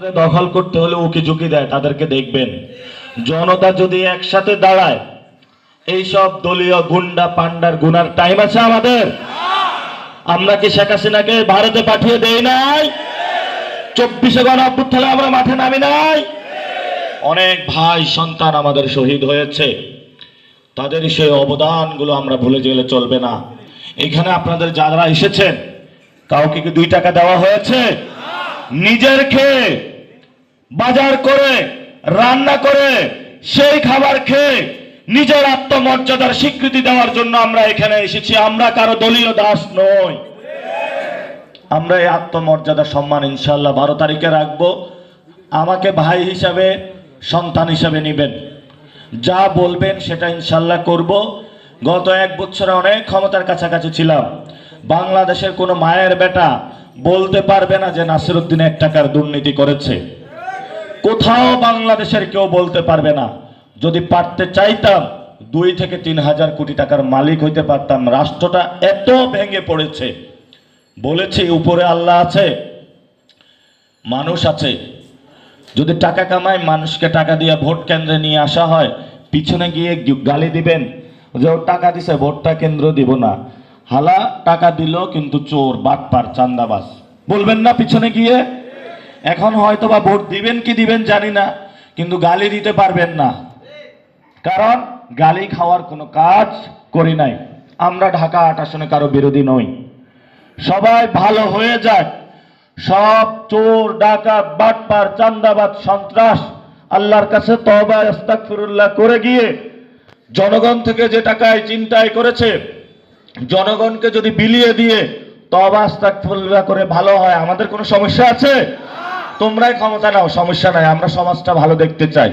দখল করতে হলে উকি ঝুঁকি দেয়, তাদেরকে দেখবেন। জনতা যদি একসাথে দাঁড়ায়, এইসব দলীয় গুন্ডা পান্ডার গুনার টাইম আছে আমাদের। আমরা কি শেখ হাসিনাকে ভারতে পাঠিয়ে দেই নাই? চব্বিশে গণ আমরা মাঠে নামি নাই? অনেক ভাই, সন্তান আমাদের শহীদ হয়েছে। তাদের সেই অবদানগুলো আমরা ভুলে গেলে চলবে না। এখানে আপনাদের যারা এসেছেন, কাউকে কি দুই টাকা দেওয়া হয়েছে? নিজের খেয়ে বাজার করে, রান্না করে, সেই খাবার খেয়ে নিজের আত্মমর্যাদার স্বীকৃতি দেওয়ার জন্য আমরা এখানে এসেছি। আমরা কারও দলীয় দাস নই। আমরা এই আত্মমর্যাদা সম্মান ইনশাল্লাহ বারো তারিখে রাখব। আমাকে ভাই হিসাবে, সন্তান হিসাবে নেবেন। যা বলবেন সেটা ইনশাল্লাহ করব। গত এক বছরে অনেক ক্ষমতার কাছাকাছি ছিলাম। বাংলাদেশের কোনো মায়ের বেটা বলতে পারবে না যে নাসিরুদ্দিন এক টাকার দুর্নীতি করেছে। কোথাও বাংলাদেশের কেউ বলতে পারবে না। যদি পারতে চাইতাম, দুই থেকে তিন হাজার কোটি টাকার মালিক হইতে পারতাম। রাষ্ট্রটা এত ভেঙে পড়েছে। বলেছি, উপরে আল্লাহ আছে, মানুষ আছে। যদি টাকা কামায়, মানুষকে টাকা দিয়ে ভোট কেন্দ্রে নিয়ে আসা হয়, পিছনে গিয়ে গালি দিবেন যে, ও টাকা দিছে, ভোটটা কেন্দ্র দিব না। হালা টাকা দিল কিন্তু চোর, বাটপার চান্দাবাস বলবেন না পিছনে গিয়ে? এখন হয়তো বা ভোট দিবেন কি দিবেন জানি না, কিন্তু গালি দিতে পারবেন না। কারণ গালি খাওয়ার কোনো কাজ করি নাই। আমরা ঢাকা আট আসনে কারও বিরোধী নই। সবাই ভালো হয়ে যাক সব চোর, ডাকাত, বাটপার চান্দাবাদ সন্ত্রাস, আল্লাহর কাছে তবা ইস্তাগফিরুল্লাহ করে গিয়ে জনগণ থেকে যে টাকায় চিন্তায় করেছে জনগণকে যদি বিলিয়ে দিয়ে তবা ইস্তাগফিরুল্লাহ করে ভালো হয় আমাদের কোনো সমস্যা আছে? তোমরাই ক্ষমতা নাও সমস্যা নাই আমরা সমাজটা ভালো দেখতে চাই।